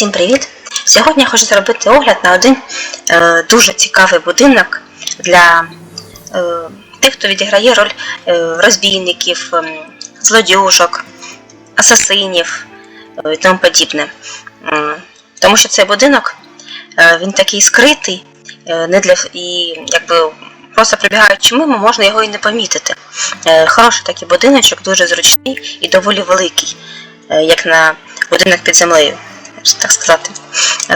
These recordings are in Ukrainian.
Всім привіт! Сьогодні я хочу зробити огляд на один е, дуже цікавий будинок для е, тих, хто відіграє роль е, розбійників, ем, злодюжок, асасинів е, і тому подібне. М, Тому що цей будинок е, він такий скритий, е, не для і якби просто прибігаючи мимо, можна його і не помітити. Е, Хороший такий будиночок, дуже зручний і доволі великий, е, як на будинок під землею так сказати.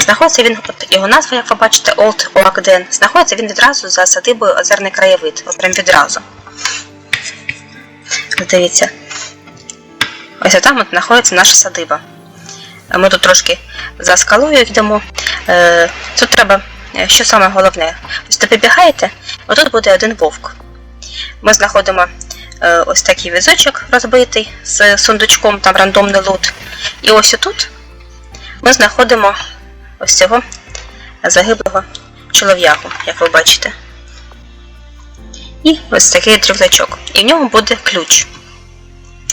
Знаходиться він, от його назва, як ви бачите, Old Oakden. Знаходиться він відразу за садибою Озерний краєвид. От прям відразу. Дивіться. Ось там от знаходиться наша садиба. Ми тут трошки за скалою йдемо. Е, Тут треба, е, що саме головне, ось ви вибігаєте, отут буде один вовк. Ми знаходимо е, ось такий візочок розбитий з сундучком, там рандомний лут. І ось отут ми знаходимо ось цього загиблого чолов'ягу, як ви бачите. І ось такий рюкзачок. І в ньому буде ключ.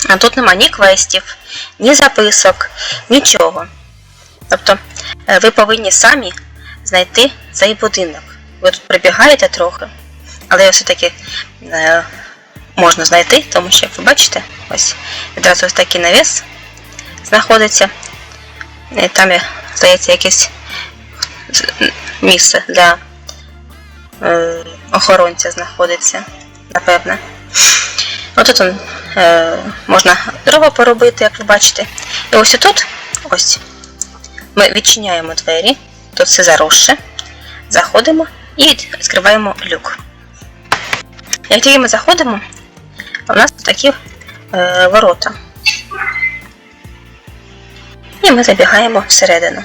А тут нема ні квестів, ні записок, нічого. Тобто е, ви повинні самі знайти цей будинок. Ви тут прибігаєте трохи, але все-таки е, можна знайти, тому що, як ви бачите, ось відразу ось такий навіс знаходиться. І там, є, здається, якесь місце для е, охоронця знаходиться, напевне. Отут он, е, можна дрова поробити, як ви бачите. І ось тут ось ми відчиняємо двері, тут все заросше, заходимо і відкриваємо люк. Як тільки ми заходимо, у нас такі е, ворота. І ми забігаємо всередину.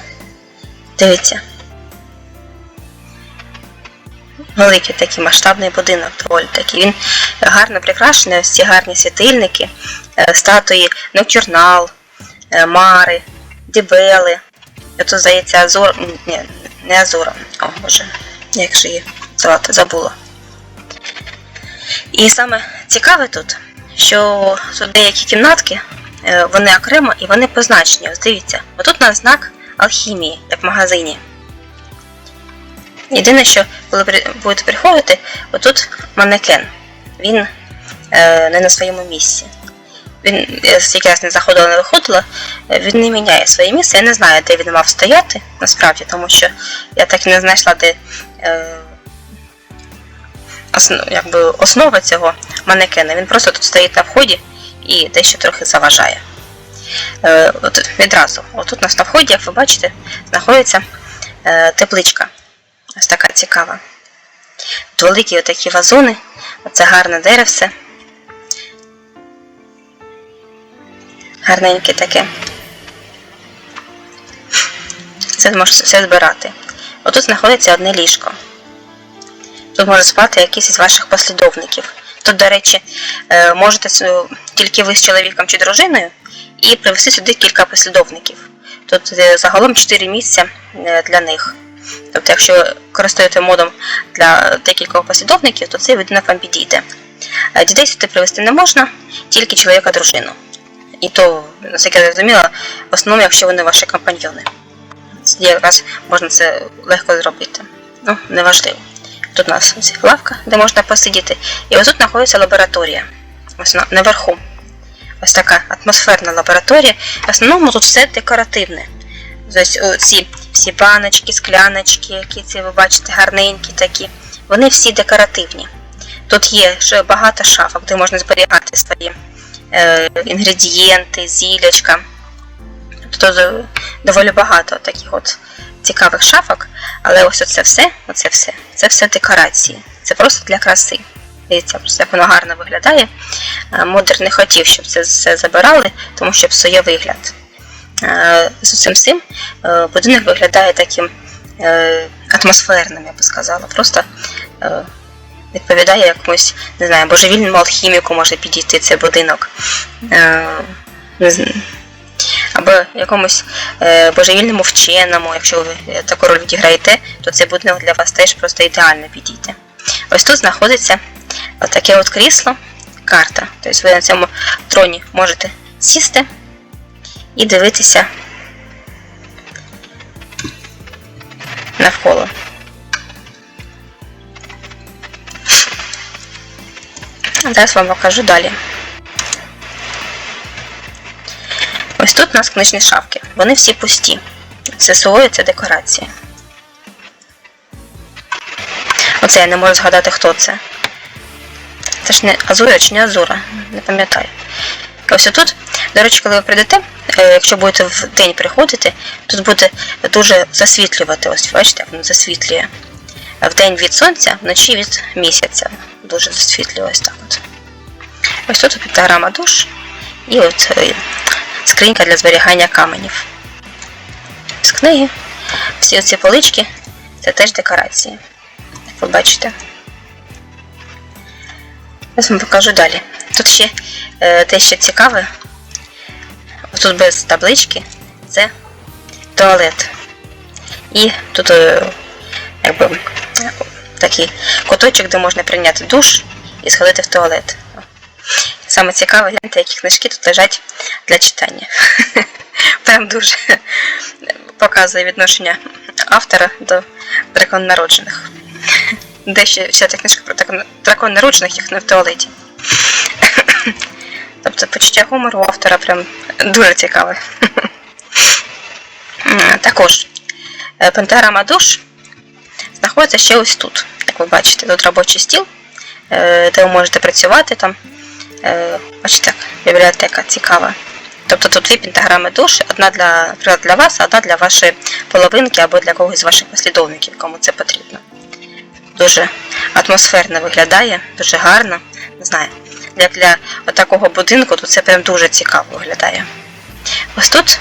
Дивіться. Великий такий масштабний будинок, доволі такий. Він гарно прикрашений, ось ці гарні світильники, е, статуї Ноктюрнал, е, Мари, Дібели. Тут, здається, Азор. Ні, не Азора. О, боже, як же її звати, забула. І саме цікаве тут, що тут деякі кімнатки вони окремо і вони позначені. Ось дивіться, отут на знак алхімії, як в магазині. Єдине, що коли будете приходити, отут манекен. Він е, не на своєму місці. Він, стільки раз не заходила, не виходила, він не міняє своє місце. Я не знаю, де він мав стояти, насправді, тому що я так і не знайшла, де е, основ, якби, основа цього манекена. Він просто тут стоїть на вході і дещо трохи заважає. Е, от Відразу, отут у нас на вході, як ви бачите, знаходиться е, тепличка. Ось така цікава. Тут великі отакі вазони, оце гарне деревце. Гарненьке таке. Це можна все збирати. Отут знаходиться одне ліжко. Тут може спати якийсь із ваших послідовників. Тут, до речі, е, можете тільки ви з чоловіком чи дружиною і привести сюди кілька послідовників. Тут е, загалом 4 місця е, для них. Тобто, якщо користуєте модом для декількох послідовників, то цей будинок вам підійде. Дітей сюди привезти не можна, тільки чоловіка дружину. І то, наскільки я зрозуміла, в основному, якщо вони ваші компаньйони. Якраз можна це легко зробити. Ну, неважливо. Тут у нас лавка, де можна посидіти. І ось тут знаходиться лабораторія. Ось наверху. Ось така атмосферна лабораторія. В основному тут все декоративне. Ось ці всі баночки, скляночки, які ці ви бачите, гарненькі такі. Вони всі декоративні. Тут є ще багато шафок, де можна зберігати свої е, інгредієнти, зілячка. Тут доволі багато таких от цікавих шафок, але ось оце все, оце все, це все декорації. Це просто для краси. Дивіться, як воно гарно виглядає. Модер не хотів, щоб це все забирали, тому що псує вигляд. З усім цим будинок виглядає таким е, атмосферним, я би сказала. Просто е, відповідає якомусь, не знаю, божевільному алхіміку може підійти цей будинок. Е, або якомусь е, божевільному вченому, якщо ви таку роль відіграєте, то цей будинок для вас теж просто ідеально підійде. Ось тут знаходиться таке от крісло, карта. Тобто ви на цьому троні можете сісти і дивитися навколо. Зараз вам покажу далі. Тут у нас книжні шафки. Вони всі пусті. Це сувої, це декорація. Оце я не можу згадати, хто це. Це ж не Азура чи не Азура, не пам'ятаю. Ось тут, до речі, коли ви прийдете, е, якщо будете в день приходити, тут буде дуже засвітлювати. Ось, бачите, воно засвітлює. В день від сонця, вночі від місяця. Дуже засвітлює ось так от. Ось тут піктограма душ і от е, скринька для зберігання каменів. З книги. Всі оці полички це теж декорації. Як ви бачите. Ось вам покажу далі. Тут ще е, те, що цікаве. Тут без таблички це туалет. І тут е, якби такий куточок, де можна прийняти душ і сходити в туалет. Саме цікаве, гляньте, які книжки тут лежать для читання. Прям дуже показує відношення автора до дракон народжених. Де ще вся ця книжка про дракон- дракон народжених, їх не в туалеті. Тобто почуття гумору у автора прям дуже цікаве. Також е, пентаграма душ знаходиться ще ось тут. Як ви бачите, тут робочий стіл, е, де ви можете працювати там. Е, Бачите, бібліотека цікава. Тобто тут дві пентаграми душ, одна для, наприклад, для вас, а одна для вашої половинки або для когось з ваших послідовників, кому це потрібно. Дуже атмосферно виглядає, дуже гарно. Не знаю, як для такого будинку, то це прям дуже цікаво виглядає. Ось тут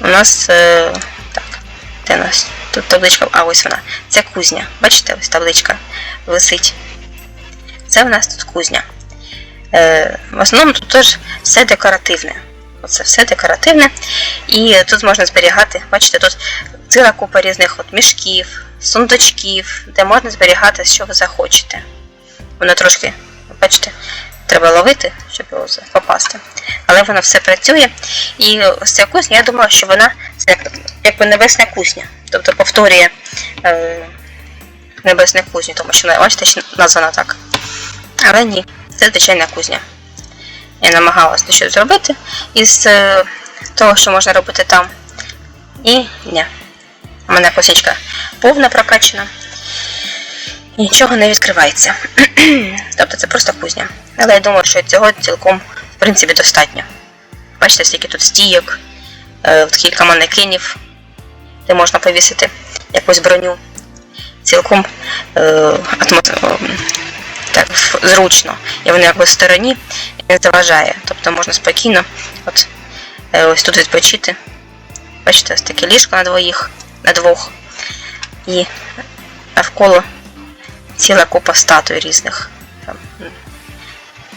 у нас е, так, де у нас? Тут табличка, а ось вона. Це кузня. Бачите, ось табличка висить. Це в нас тут кузня. Е, в основному тут теж все декоративне. Оце все декоративне. І тут можна зберігати, бачите, тут ціла купа різних от мішків, сундучків, де можна зберігати, що ви захочете. Воно трошки, бачите, треба ловити, щоб його попасти. Але воно все працює. І ось ця кузня, я думала, що вона це як- якби небесна кузня. Тобто повторює е, небесну кузню, тому що бачите, названа так. Але ні, це звичайна кузня. Я намагалася щось зробити із е, того, що можна робити там. І ні. У мене косичка повна прокачана. І нічого не відкривається. тобто це просто кузня. Але я думаю, що цього цілком, в принципі, достатньо. Бачите, скільки тут стійок, е, кілька манекенів, де можна повісити якусь броню. Цілком е, атмос- е, так зручно. І воно якби в стороні не заважає. Тобто можна спокійно от, е, ось тут відпочити. Бачите, ось таке ліжко на двоїх, на двох. І навколо ціла купа статуй різних. Там,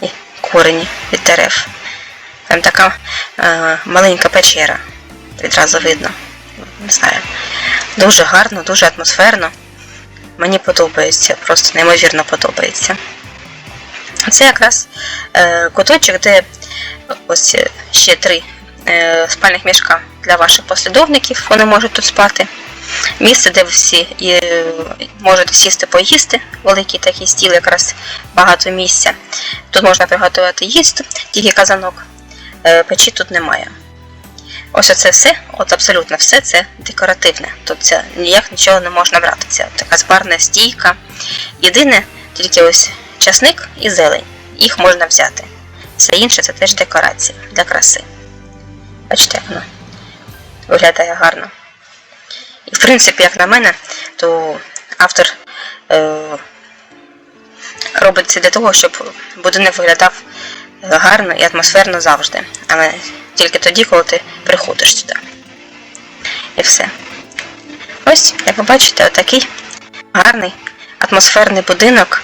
і корені від дерев. Там така е, маленька печера. Відразу видно. Не знаю. Дуже гарно, дуже атмосферно. Мені подобається, просто неймовірно подобається. Це якраз е, куточок, де ось ще три е, спальних мішка для ваших послідовників, вони можуть тут спати. Місце, де ви всі е, можете сісти поїсти, великий такий стіл, якраз багато місця. Тут можна приготувати їсти, тільки казанок. Печі тут немає. Ось оце все, от абсолютно все це декоративне. Тут це ніяк нічого не можна брати. Це така збарна стійка. Єдине, тільки ось часник і зелень. Їх можна взяти. Все інше це теж декорація для краси. Бачите, як воно виглядає гарно. І в принципі, як на мене, то автор е, робить це для того, щоб будинок виглядав е, гарно і атмосферно завжди. Але тільки тоді, коли ти приходиш сюди. І все. Ось, як ви бачите, отакий гарний атмосферний будинок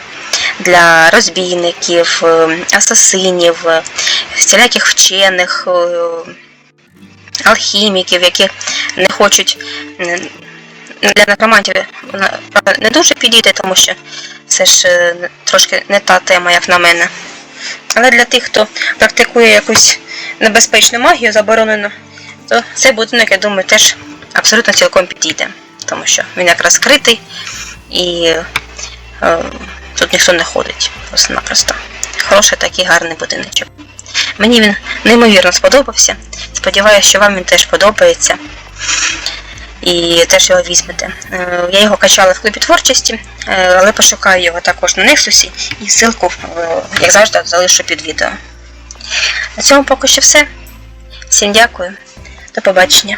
для розбійників, е, асасинів, е, всіляких вчених, е, алхіміків, які не хочуть для некромантів не дуже підійде, тому що це ж трошки не та тема, як на мене. Але для тих, хто практикує якусь небезпечну магію заборонену, то цей будинок, я думаю, теж абсолютно цілком підійде. тому що він якраз скритий і е, тут ніхто не ходить просто-напросто. Хороший такий гарний будиночок. Мені він неймовірно сподобався. Сподіваюся, що вам він теж подобається. І теж його візьмете. Е, Я його качала в клубі творчості, е, але пошукаю його також на Nexus і ссылку, е, як завжди, залишу під відео. На цьому поки що все. Всім дякую. До побачення.